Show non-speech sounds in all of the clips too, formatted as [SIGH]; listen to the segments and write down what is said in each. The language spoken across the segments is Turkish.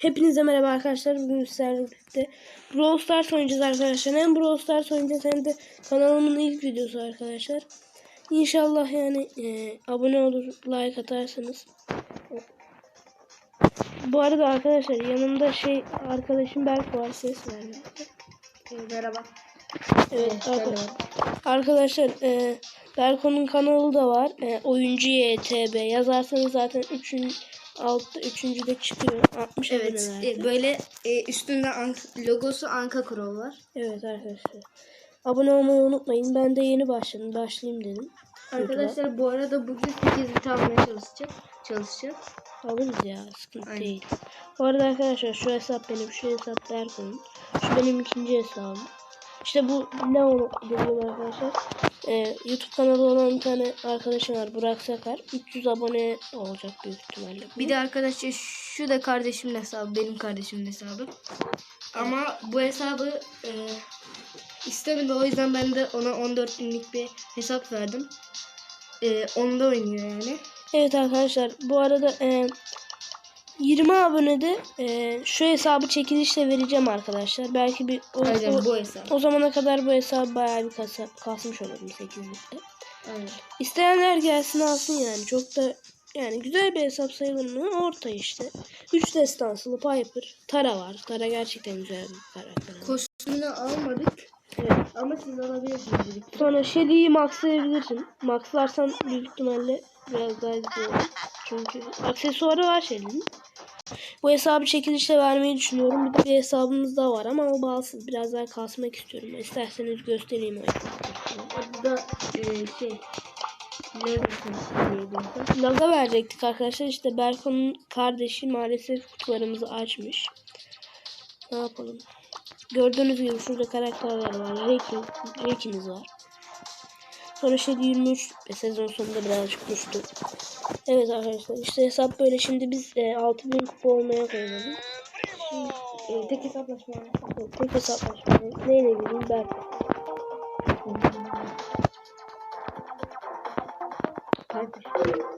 Hepinize merhaba arkadaşlar. Bugün sizlerle birlikte Brawl Stars oynayacağız arkadaşlar. Hem Brawl Stars oynayacağız hem de kanalımın ilk videosu arkadaşlar. İnşallah yani e, abone olur, like atarsanız. Bu arada arkadaşlar yanımda şey arkadaşım Berk var ses verdi. Merhaba. Evet arka- arkadaşlar e, Berko'nun kanalı da var. E, oyuncu YTB yazarsanız zaten 3. altta 3. de çıkıyor. 60 Evet, e, böyle e, üstünde Ank- logosu Anka Crow var. Evet arkadaşlar. Abone olmayı unutmayın. Ben de yeni başladım. Başlayayım dedim. Arkadaşlar bu arada bugün 8 bit almaya çalışacak. Çalışacağız. Alırız ya. Sıkıntı Aynen. değil. Bu arada arkadaşlar şu hesap benim. Şu hesap Berko'nun. Şu benim ikinci hesabım. İşte bu ne onu dediğim arkadaşlar. Ee, YouTube kanalı olan bir tane arkadaşım var. Burak Sakar. 300 abone olacak büyük ihtimalle. Bir de arkadaşlar şu da kardeşimin hesabı, benim kardeşimin hesabı. Ama bu hesabı e, istemedi o yüzden ben de ona 14 binlik bir hesap verdim. E, onda oynuyor yani. Evet arkadaşlar bu arada e, 20 abonede e, şu hesabı çekilişle vereceğim arkadaşlar. Belki bir o, Aynen o, bu hesap. o zamana kadar bu hesabı bayağı bir kasa, kasmış olurum 8'likte. Aynen. İsteyenler gelsin alsın yani. Çok da yani güzel bir hesap sayılır mı? Orta işte. 3 destansılı Piper. Tara var. Tara gerçekten güzel bir karakter. Kostümünü almadık Evet. ama siz alabilirsiniz birlikte. Sonra Shelly'yi maxlayabilirsin. Maxlarsan büyük ihtimalle biraz daha güzel olur. Çünkü aksesuarı var Shelly'nin. Bu hesabı çekilişle vermeyi düşünüyorum. Bir de bir hesabımız daha var ama o bağımsız. Biraz daha kasmak istiyorum. İsterseniz göstereyim o hesabı. Da e, şey. Laga verecektik arkadaşlar. İşte Berko'nun kardeşi maalesef kutularımızı açmış. Ne yapalım? Gördüğünüz gibi şurada karakterler var. Rekin, Rekin'imiz var. Sonra şey 23 ve sezon sonunda birazcık düştü. Evet arkadaşlar işte hesap böyle. Şimdi biz e, 6000 kupa olmaya koyalım. E, tek hesaplaşma var. e, tek hesaplaşma. Neyle gireyim ben?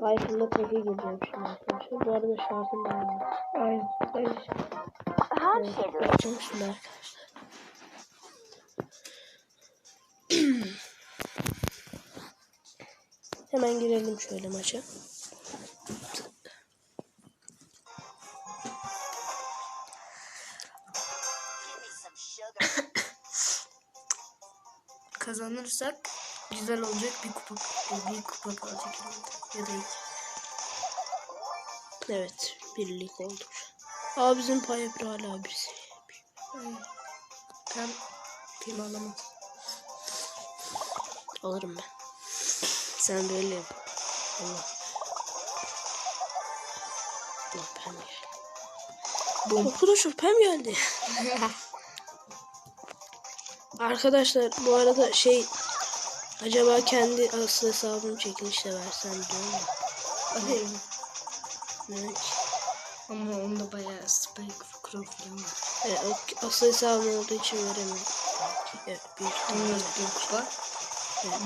Python'da teke gireceğim şimdi arkadaşlar. Bu arada şartım da aynı. Aynen. Öyle şey. Evet, yapacağım şimdi arkadaşlar. [CLEARS THROAT] Hemen girelim şöyle maça. Kazanırsak güzel olacak bir kupa bir kupa kalacak. Ya da iki. Evet, birlik olduk. Aa bizim Piper hala. Aynen. Ben film alamam. Alırım ben. Sen böyle yap. Allah. Allah pem geldi. [LAUGHS] Arkadaşlar pem geldi. [LAUGHS] Arkadaşlar bu arada şey acaba kendi asıl hesabımı çekilişle versem diyorum da. Aferin. Evet. Ama onda bayağı spike falan var. Evet, asıl hesabım olduğu için veremiyorum. Evet, bir kupa.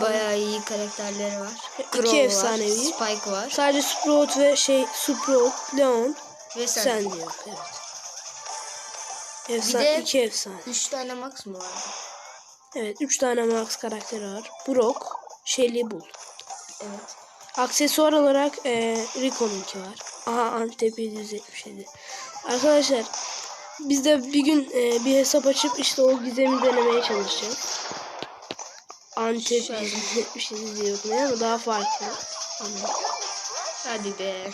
Bayağı iyi karakterleri var. İki Crow efsanevi. Var, Spike var. Sadece Sprout ve şey Sprout, Leon, Ve sen. sen diyor. Evet. Efsane, de- iki efsane. Üç tane max mı vardı? Evet, üç tane Max karakteri var. Brock, Shelly Bull. Evet. Aksesuar olarak e, Rico'nunki var. Aha Antep 777. Arkadaşlar biz de bir gün e, bir hesap açıp işte o gizemi denemeye çalışacağız. Antep Şöyle. 777 diye okunuyor ama daha farklı. Ama Hadi be.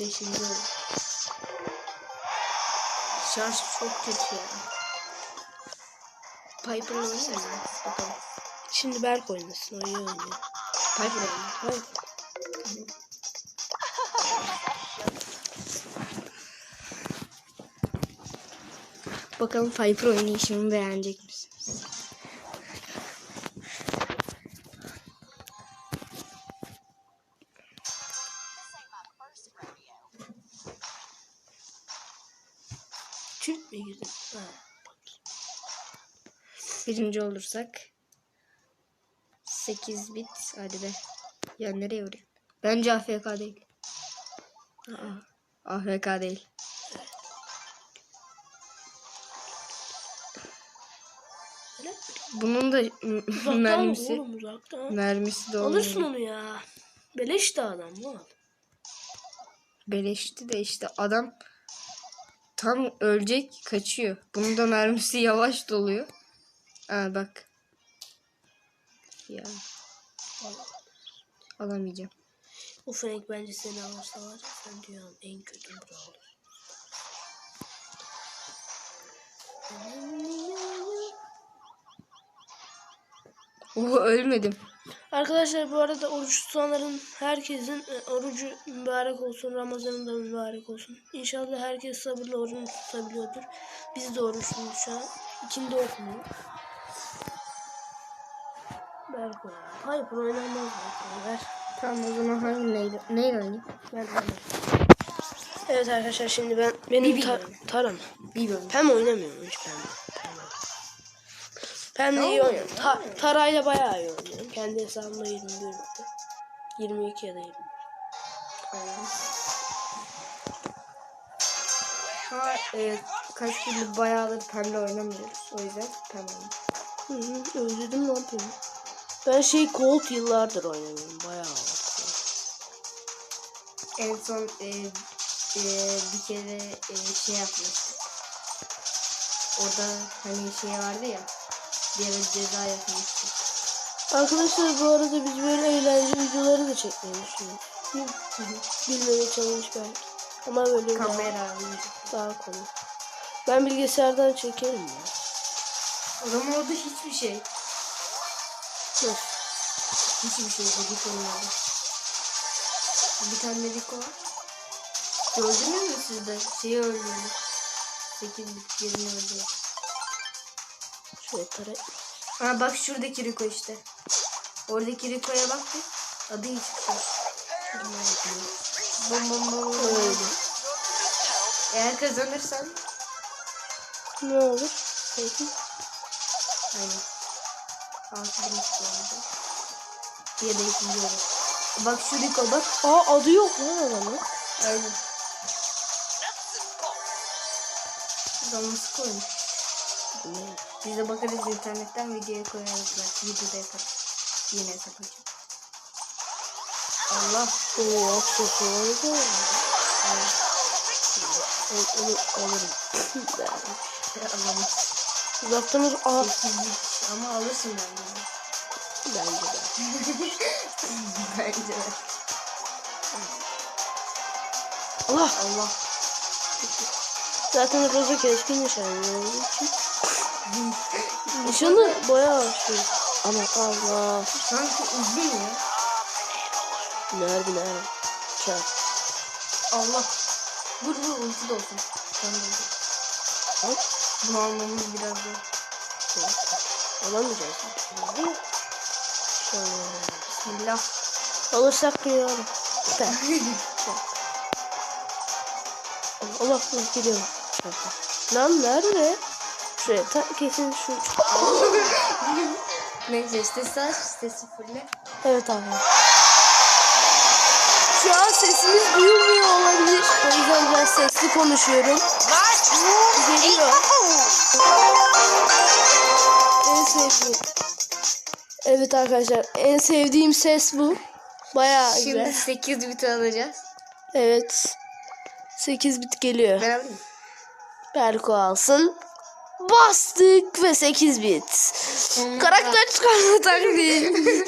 Beşinci. Şarj çok kötü ya. Piper'la oynayayım mı? Bakalım. Şimdi Berk oynasın. O iyi oynuyor. Piper oynayayım. Hayır. Bakalım Piper oynayışımı beğenecek birinci olursak. 8 bit. Hadi be. Ya nereye vuruyor? Bence AFK değil. Aa, AFK değil. Bunun da mermisi oğlum, uzaktan. mermisi de olmuyor. Alırsın onu ya. Beleşti adam. Beleşti de işte adam tam ölecek kaçıyor. Bunun da mermisi yavaş doluyor. Aa bak. Ya. Alamayacağım. Bu Frank bence seni alırsa var sen dünyanın en kötü bro olur. Oo ölmedim. Arkadaşlar bu arada oruç tutanların herkesin e, orucu mübarek olsun. Ramazanı da mübarek olsun. İnşallah herkes sabırla orucunu tutabiliyordur. Biz de oruçluyuz şu an. İkindi okumuyor. Berko ya. Hayır pro oynanmaz. Ver. Tamam o zaman hangi neyle, neyle oynayayım? Ben. Evet arkadaşlar şimdi ben benim ta, taram. Bir bölüm. Pem oynamıyorum hiç pem. Pem de iyi oynuyorum. Ta, tarayla bayağı iyi oynuyorum. Kendi hesabımda 21 bitti. 22 ya da 20. Aynen. Ha, e, kaç gündür bayağıdır pembe oynamıyoruz. O yüzden pembe. Hı hı, özledim lan Pem'i. Ben şey Colt yıllardır oynamıyorum. Bayağı oldu. En son e, e, bir kere e, şey yapmıştık. Orada hani şey vardı ya. Bir ara ceza yapmıştık. Arkadaşlar bu arada biz böyle eğlence videoları da çekmeyi düşünüyoruz. [LAUGHS] Bilmeme challenge belki. Ama böyle daha, Kamera alınca. daha komik. Ben bilgisayardan çekerim ya. O zaman orada hiçbir şey. Nasıl? Hiçbir şey dedik olmadı. Bir tane dedik var. Gördünüz mü siz de? Şeyi öldürdü. 8 bit 20 öldü. Şöyle tara. Ha bak şuradaki Rico işte. Oradaki Rico'ya bak bir. Adı hiç. Bom bom bom. Öyle. Eğer kazanırsan Ne olur? Peki. aynen. Altı bin oldu. Ya da ikinci olur. Bak şu Rico bak. Aa adı yok lan adamın. Aynen. Adam nasıl koymuş? Biz de bakarız internetten videoya koyarız belki. Videoda yaparız. Yine hesap açıp. Allah. Oo da var. Evet. Onu alırım. Alamaz. Uzaktan uz... Aa. Ama alırsın bence. bence de. [LAUGHS] bence de. Allah. Allah. Zaten Roza keskin nişanlı için. Nişanı bayağı şey. Ama Allah. Sanki uzun ya. Nerede nerede? Çak. Allah. Vur vur ulti de olsun. Sen de. Bak. Bunu almamız biraz zor. Alamayacağız. Şöyle. Bismillah. Alırsak duyarım. [LAUGHS] Allah Allah gidiyor. Lan nerede? Şuraya ta, kesin şu. [LAUGHS] Neyse sitesi aç. Sitesi fulle. Evet abi. Şu an sesimiz duyulmuyor olabilir. O yüzden biraz sesli konuşuyorum. Geliyor. Sevdiğim. Evet arkadaşlar en sevdiğim ses bu. Bayağı Şimdi güzel. 8 bit alacağız. Evet. 8 bit geliyor. Ben alayım. Berko alsın. Bastık ve 8 bit. Karakter çıkarma taktiği. [LAUGHS]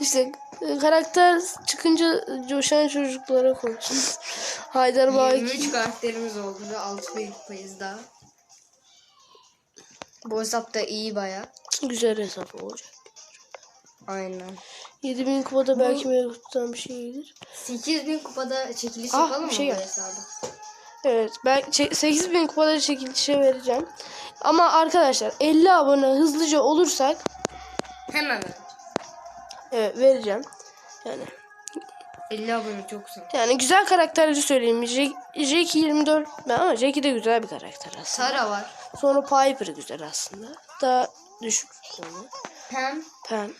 işte e, karakter çıkınca coşan çocuklara konuşuyoruz. Haydar Baki. 23 karakterimiz oldu ve 6 bin kupayız daha. Bu hesap da iyi baya. Güzel hesap olacak. Aynen. 7000 kupada belki mevcuttan bir şey gelir. 8000 kupada çekiliş Ah, yapalım mı şey bu geldi. hesabı? Evet ben 8000 kupada çekilişe vereceğim. Ama arkadaşlar 50 abone hızlıca olursak Hemen evet vereceğim. Yani 50 abone çok sağ yani güzel karakterleri söyleyeyim. Jack, Jack 24 ben ama Jackie de güzel bir karakter aslında. Tara var. Sonra Piper güzel aslında. Daha düşük konu. Pam, Pam.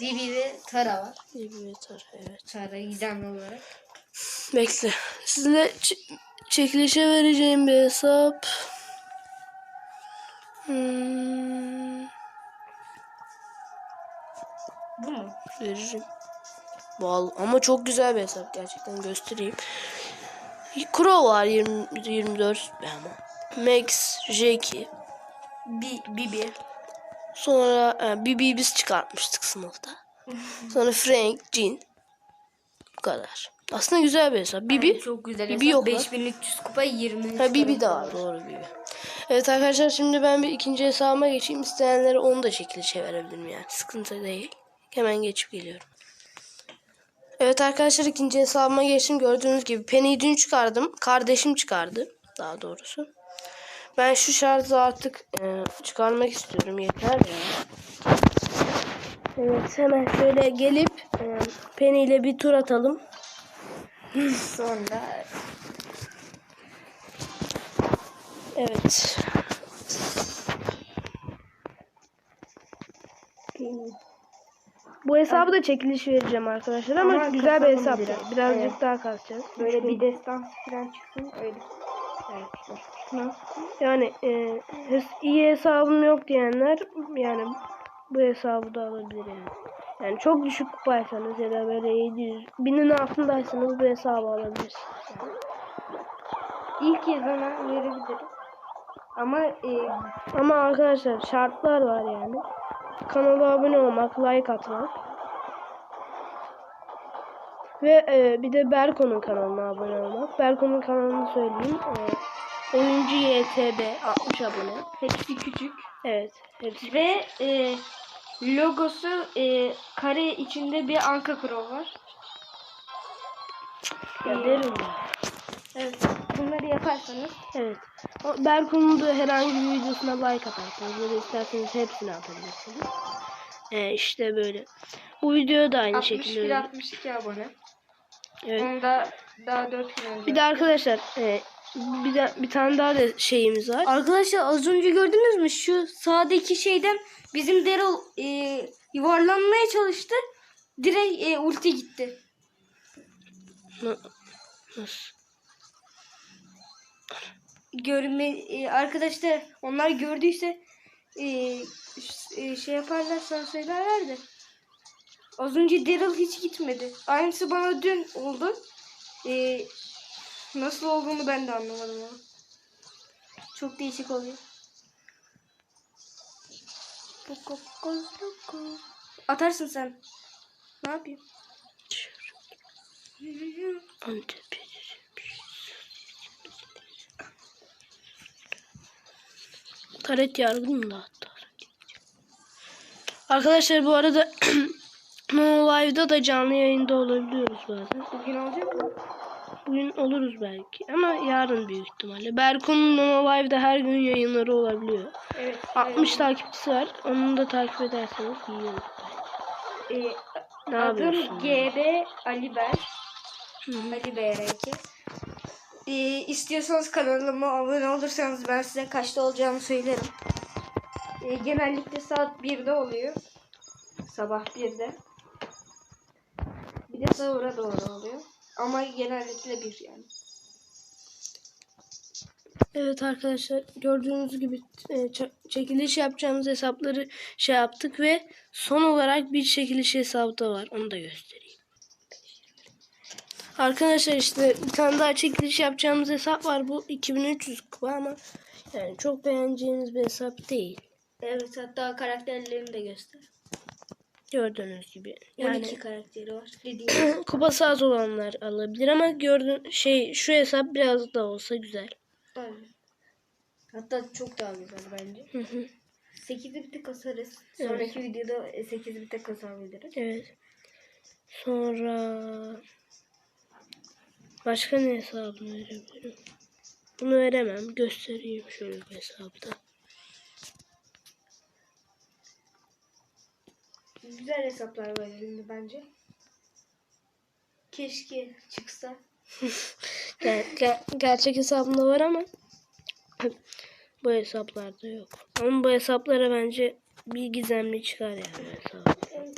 Bibi ve Tara var. Evet, evet. Tara gizemli olarak. Bekle. Sizinle ç- çekilişe vereceğim bir hesap. Hmm. Bu mu? Veririm. Vallahi ama çok güzel bir hesap gerçekten göstereyim. Crow var 20, 24 ama. Max, Jackie. Bi Bibi. Sonra e, Bibi'yi biz çıkartmıştık sınıfta. [LAUGHS] Sonra Frank, Jean. Bu kadar. Aslında güzel bir hesap. Bibi. Çok güzel. Bibi hesap. yok lan. 5300 kupa 20. Ha Bibi de var doğru Bibi. Evet arkadaşlar şimdi ben bir ikinci hesabıma geçeyim. İsteyenlere onu da şekilde çevirebilirim yani. Sıkıntı değil. Hemen geçip geliyorum. Evet arkadaşlar ikinci hesabıma geçtim. Gördüğünüz gibi Penny'i dün çıkardım. Kardeşim çıkardı daha doğrusu. Ben şu şarjı artık e, çıkarmak istiyorum. Yeter ya. Evet hemen şöyle gelip e, Penny ile bir tur atalım. [LAUGHS] Sonra Evet. Bu hesabı da çekiliş vereceğim arkadaşlar ama, Ama güzel bir hesap biraz. Birazcık Evet. daha kasacağız. böyle bir destan falan çıksın öyle. Evet. Yani e, hes- iyi hesabım yok diyenler yani bu hesabı da alabilir yani. Yani çok düşük kupaysanız ya da böyle 700 binin altındaysanız bu hesabı alabilirsiniz. İlk yazana verebiliriz. Ama e, Ama arkadaşlar şartlar var yani. Kanala abone olmak, like atmak. Ve e, bir de Berko'nun kanalına abone olmak. Berko'nun kanalını söyleyeyim. E, oyuncu YTB 60 abone. hepsi küçük. Evet. Hepsi. Ve e, logosu e, kare içinde bir anka crow var. Ya derim ya. Evet. Bunları yaparsanız Evet. Berko'nun da herhangi bir videosuna like atarsınız. Ya da isterseniz hepsini atabilirsiniz. E, işte böyle. Bu video da aynı şekilde. 61 öyle. 62 abone. Evet. Onda daha 4 gün önce. Bir de arkadaşlar e, bir de bir tane daha da şeyimiz var. Arkadaşlar az önce gördünüz mü şu sağdaki şeyden bizim Daryl e, yuvarlanmaya çalıştı. Direkt e, ulti gitti. Na- Nasıl? Görme e, arkadaşlar onlar gördüyse e, e, şey yaparlarsa söylerler de. Az önce Daryl hiç gitmedi. Aynısı bana dün oldu. E, nasıl olduğunu ben de anlamadım ama. Çok değişik oluyor. Atarsın sen. Ne yapayım? Antep. Taret yargın da hatta. Arkadaşlar bu arada [CLEARS THROAT] No Live'da da canlı yayında olabiliyoruz bazen. Bugün olacak mı? Bugün oluruz belki ama yarın büyük ihtimalle. Berko'nun No Live'da her gün yayınları olabiliyor. Evet. 60 takipçisi var. Onu da takip ederseniz iyi olur. E, Ne adım? GB Ali Ber. Hı hı. Ali BRK. Ee, istiyorsanız kanalıma abone olursanız ben size kaçta olacağımı söylerim. Ee, genellikle saat 1'de oluyor. Sabah 1'de. Bir de sahura doğru oluyor. Ama genellikle 1 yani. Evet arkadaşlar gördüğünüz gibi e, çekiliş yapacağımız hesapları şey yaptık ve son olarak bir çekiliş hesabı da var. Onu da göstereyim. Arkadaşlar işte bir tane daha çekiliş yapacağımız hesap var. Bu 2300 kupa ama yani çok beğeneceğiniz bir hesap değil. Evet hatta karakterlerini de göster. Gördüğünüz gibi. 12 Yani karakteri var. [CLEARS THROAT] Dediğim kupası az olanlar alabilir ama gördüğün şey şu hesap biraz da olsa güzel. Aynen. Hatta çok daha güzel bence. Hı hı. 8'i bir tek kasarız. Sonraki videoda 8'i bir tek kasabiliriz. Evet. Sonra başka ne hesabını verebilirim? Bunu veremem. Göstereyim şöyle bir hesapta. Güzel hesaplar var elimde bence. Keşke çıksa. [LAUGHS] Ger- ger- gerçek hesabımda var ama [CLEARS THROAT] bu hesaplarda yok. Ama bu hesaplara bence bir gizemli çıkar yani. Evet.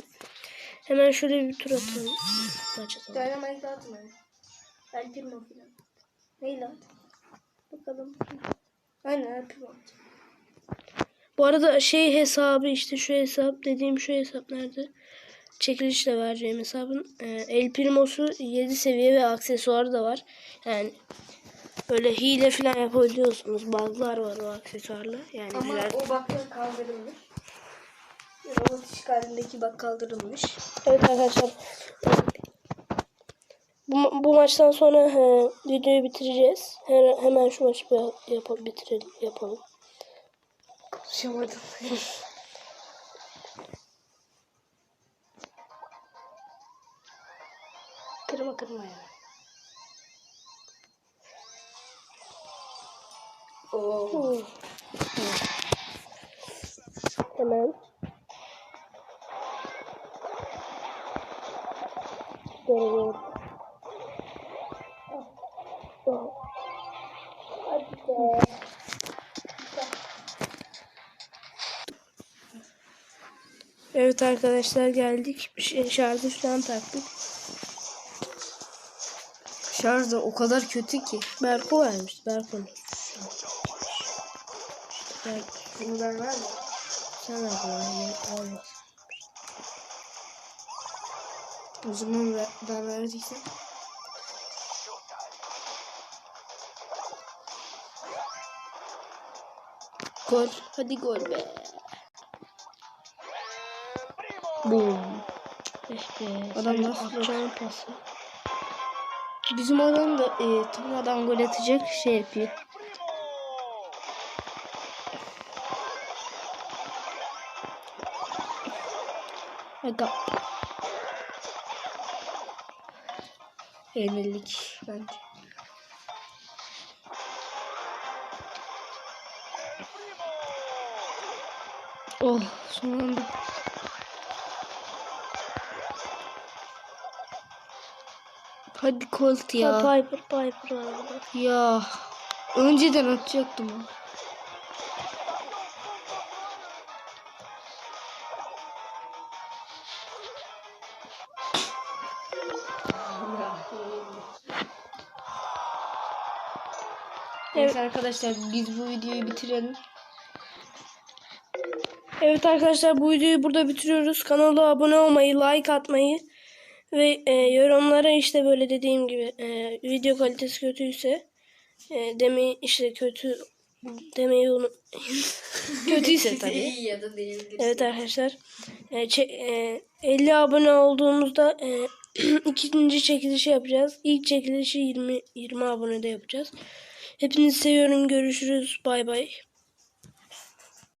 Hemen şöyle bir tur atalım. Maç atalım. Dynamite atmayın. El Primo falan. Neyle at? Bakalım. Aynen El Primo at. Bu arada şey hesabı işte şu hesap dediğim şu hesap nerede? çekilişle vereceğim hesabın. E, El Primo'su 7 seviye ve aksesuarı da var. Yani böyle hile falan yapabiliyorsunuz. Bug'lar var o aksesuarla. Yani Ama güzel. o bak kaldırılmış. Robot işgalindeki bak kaldırılmış. Evet arkadaşlar. Bu, bu maçtan sonra e, videoyu bitireceğiz. Hemen, hemen şu maçı bir yapalım, bitirelim, yapalım. Konuşamadım. Kırma kırma ya. Oo. Hemen. Doğru. Evet arkadaşlar geldik. Şarjı falan taktık. Şarj da o kadar kötü ki. Berko vermiş. Berko'nun. Berk, Bunu ben var mı? sen ver bana. almaz. O zaman ben verdiysem. Gol. Hadi gol be. Boom. Be. Adam nasıl atacağın pası. Bizim adam da e, tırmadan gol atacak şey yapıyor. Aga. Yenildik bence. Oh son Hadi Colt Ya. Piper Piper var burada. Ya. Önceden atacaktım o. Neyse arkadaşlar biz bu videoyu bitirelim. Evet arkadaşlar bu videoyu burada bitiriyoruz. Kanala abone olmayı, like atmayı ve e, yorumlara işte böyle dediğim gibi e, video kalitesi kötüyse e, demeyi işte kötü demeyi unut [LAUGHS] kötüyse tabii. İyi ya da değil. Evet arkadaşlar. E, e, 50 abone olduğumuzda e, [CLEARS THROAT] ikinci çekilişi yapacağız. İlk çekilişi 20 20 abonede yapacağız. Hepinizi seviyorum. Görüşürüz. Bay bay.